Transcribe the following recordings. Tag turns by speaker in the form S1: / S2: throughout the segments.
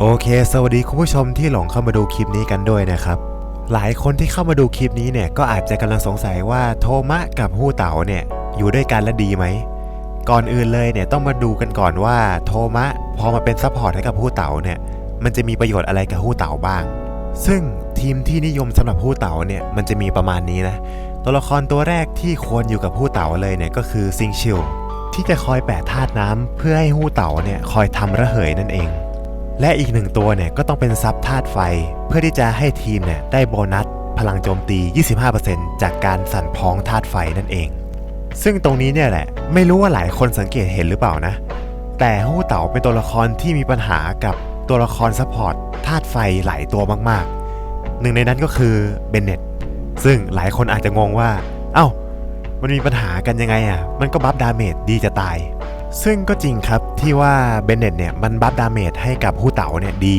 S1: โอเค สวัสดีคุณผู้ชมที่หลงเข้ามาดูคลิปนี้กันด้วยนะครับ หลายคนที่เข้ามาดูคลิปนี้เนี่ยก็อาจจะกำลังสงสัยว่าโทมะกับฮู้เต๋าเนี่ยอยู่ด้วยกันและดีไหม ก่อนอื่นเลยเนี่ยต้องมาดูกันก่อนว่าโทมะพอมาเป็นซัพพอร์ตให้กับฮู้เต๋าเนี่ยมันจะมีประโยชน์อะไรกับฮู้เต๋าบ้าง ซึ่งทีมที่นิยมสำหรับฮู้เต๋าเนี่ยมันจะมีประมาณนี้นะ ตัวละครตัวแรกที่ควรอยู่กับฮู้เต๋าเลยเนี่ยก็คือซิงชิลที่จะคอยแปะธาตุน้ำเพื่อให้ฮู้เต๋าเนี่ยคอยทำระเหยนั่นเอง และอีกหนึ่งตัวเนี่ยก็ต้องเป็นซับธาตุไฟ เพื่อที่จะให้ทีมเนี่ยได้โบนัสพลังโจมตี 25%จากการสั่นพ้องธาตุไฟนั่นเอง ซึ่งตรงนี้เนี่ยแหละ ไม่รู้ว่าหลายคนสังเกตเห็นหรือเปล่านะ แต่ฮู้เต๋าเป็นตัวละครที่มีปัญหากับตัวละครซัพพอร์ตธาตุไฟหลายตัวมากๆ หนึ่งในนั้นก็คือเบนเน็ตซึ่งหลายคนอาจจะงงว่า เอ้า มันมีปัญหากันยังไงอะ มันก็บัฟดาเมจดีจะตาย ซึ่งก็จริงครับที่ว่าเบนเน็ตเนี่ยมันบัฟดาเมจให้กับฮู้เต๋าเนี่ยดี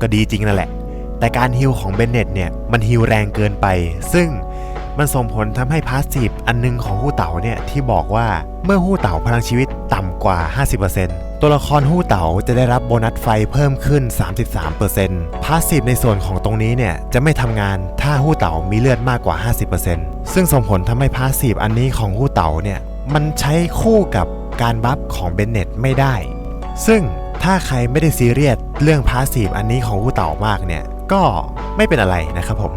S1: ก็ดีจริงนั่นแหละ แต่การฮิลของเบนเน็ตเนี่ยมันฮิลแรงเกินไป ซึ่งมันส่งผลทำให้พาสซีฟอันนึงของฮู้เต๋าเนี่ยที่บอกว่าเมื่อฮู้เต๋าพลังชีวิตต่ำกว่า 50%ตัวละครฮู้เต๋าจะได้รับโบนัสไฟเพิ่มขึ้น 33%พาสซีฟในส่วนของตรงนี้เนี่ยจะไม่ทำงานถ้าฮู้เต๋ามีเลือดมากกว่า 50%ซึ่งส่งผลทำให้พาสซีฟอันนี้ของฮู้เต๋าเนี่ยมันใช้คู่กับ การบัฟของเบนเน็ตไม่ได้ ซึ่งถ้าใครไม่ได้ซีเรียสเรื่องพาสซีฟอันนี้ของฮู้เต๋ามากเนี่ย ก็ไม่เป็นอะไรนะครับผม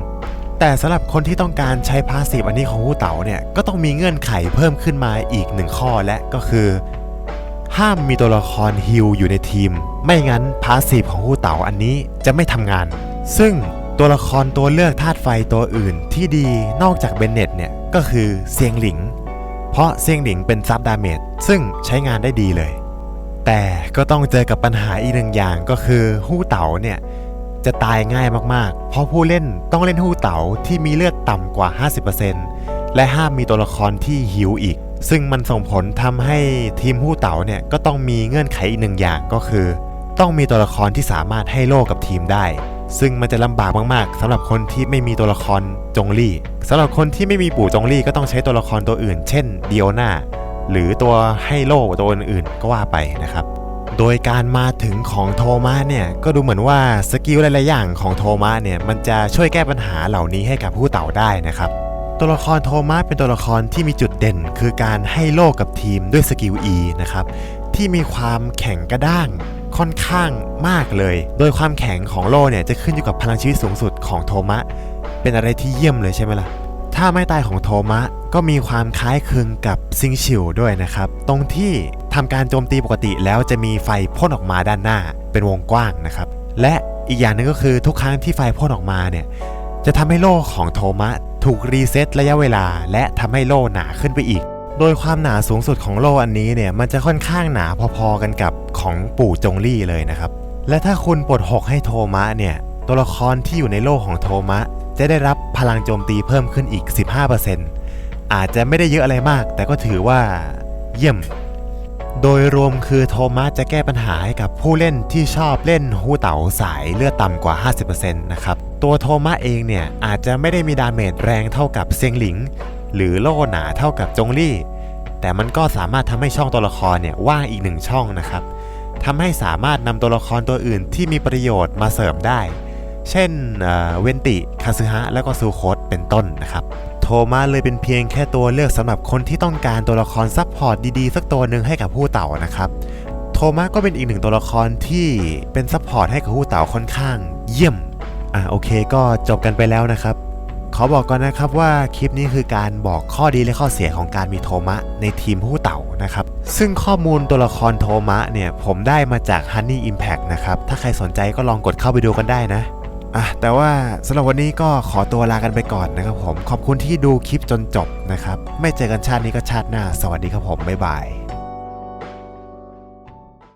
S1: แต่สำหรับคนที่ต้องการใช้พาสซีฟอันนี้ของฮู้เต๋าเนี่ย ก็ต้องมีเงื่อนไขเพิ่มขึ้นมาอีกหนึ่งข้อและก็คือ ห้ามมีตัวละครฮิลอยู่ในทีม ไม่งั้นพาสซีฟของฮู้เต๋าอันนี้จะไม่ทำงาน ซึ่งตัวละครตัวเลือกธาตุไฟตัวอื่นที่ดีนอกจากเบนเน็ตเนี่ยก็คือเซียงหลิง เพราะเซียงหลิงเป็นซับดาเมจซึ่งใช้งานได้ดีเลย แต่ก็ต้องเจอกับปัญหาอีกหนึ่งอย่างก็คือฮู้เต๋าเนี่ยจะตายง่ายมากๆ เพราะผู้เล่นต้องเล่นฮู้เต๋าที่มีเลือดต่ำกว่า 50%และห้ามมีตัวละครที่หิวอีก ซึ่งมันส่งผลทำให้ทีมฮู้เต๋าเนี่ยก็ต้องมีเงื่อนไขอีกหนึ่งอย่างก็คือ ต้องมีตัวละครที่สามารถให้โล่กับทีมได้ ซึ่งมันจะลำบากมากๆสำหรับคนที่ไม่มีตัวละครจงลี่สำหรับคนที่ไม่มีปู่จงลี่ก็ต้องใช้ตัวละครตัวอื่น เช่นเดียนาหรือตัวให้โล่ตัวอื่นๆ ก็ว่าไปนะครับ โดยการมาถึงของโทมัสเนี่ยก็ดูเหมือนว่าสกิลหลายๆอย่างของโทมัสเนี่ยมันจะช่วยแก้ปัญหาเหล่านี้ให้กับผู้เต่าได้นะครับตัวละครโทมัสเป็นตัวละครที่มีจุดเด่น คือการให้โล่กับทีมด้วยสกิล E นะครับ ที่มีความแข็งกระด้างค่อนข้างมากเลย โดยความแข็งของโล่เนี่ยจะขึ้นอยู่กับพลังชีวิตสูงสุดของโทมะ เป็นอะไรที่เยี่ยมเลยใช่ไหมล่ะ ถ้าไม่ตายของโทมะก็มีความคล้ายคลึงกับซิงชิวด้วยนะครับ ตรงที่ทำการโจมตีปกติแล้วจะมีไฟพ่นออกมาด้านหน้าเป็นวงกว้างนะครับ และอีกอย่างหนึงก็คือทุกครั้งที่ไฟพ่นออกมาเนี่ยจะทำให้โล่ของโทมะถูกรีเซ็ตระยะเวลา และทำให้โล่หนาขึ้นไปอีก โดยความหนาสูงสุดของโล่อันนี้เนี่ยมันจะค่อนข้างหนาพอๆกันกับของปู่จงลี่เลยนะครับ และถ้าคุณปลดหอกให้โทมะเนี่ยตัวละครที่อยู่ในโล่ของโทมะ จะได้รับพลังโจมตีเพิ่มขึ้นอีก 15%อาจจะไม่ได้เยอะอะไรมาก แต่ก็ถือว่าเยี่ยม โดยรวมคือโทมัสจะแก้ปัญหาให้กับผู้เล่นที่ชอบเล่นฮูเต๋าสายเลือดต่ำกว่า 50%นะครับ ตัวโทมัสเองเนี่ยอาจจะไม่ได้มีดาเมจแรงเท่ากับเซียงหลิง หรือโล่หนาเท่ากับจงลี่ แต่มันก็สามารถทำให้ช่องตัวละครเนี่ยว่างอีกหนึ่งช่องนะครับทำให้สามารถนำตัวละครตัวอื่นที่มีประโยชน์มาเสริมได้ เช่นเเวนติคาซึฮะแล้วก็ซูโคสเป็นต้นนะครับโทมาเลยเป็นเพียงแค่ตัวเลือกสำหรับคนที่ต้องการตัวละครซัพพอร์ตดีๆ สักตัวหนึ่งให้กับผู้เต่านะครับโทมาก็เป็นอีกหนึ่งตัวละครที่เป็นซัพพอร์ตให้กับผู้เต่าค่อนข้าง เยี่ยมอะโอเคก็จบกันไปแล้วนะครับ ขอบอกก่อนนะครับว่าคลิปนี้คือการบอกข้อดีและข้อเสียของการมีโทมะในทีมผู้เต่านะครับ ซึ่งข้อมูลตัวละครโทมะเนี่ยผมได้มาจาก Honey Impact นะครับ ถ้าใครสนใจก็ลองกดเข้าไปดูกันได้นะอะแต่ว่าสำหรับวันนี้ก็ขอตัวลากันไปก่อนนะครับผม ขอบคุณที่ดูคลิปจนจบนะครับ ไม่เจอกันชาตินี้ก็ชาติหน้า สวัสดีครับผม บ๊ายบาย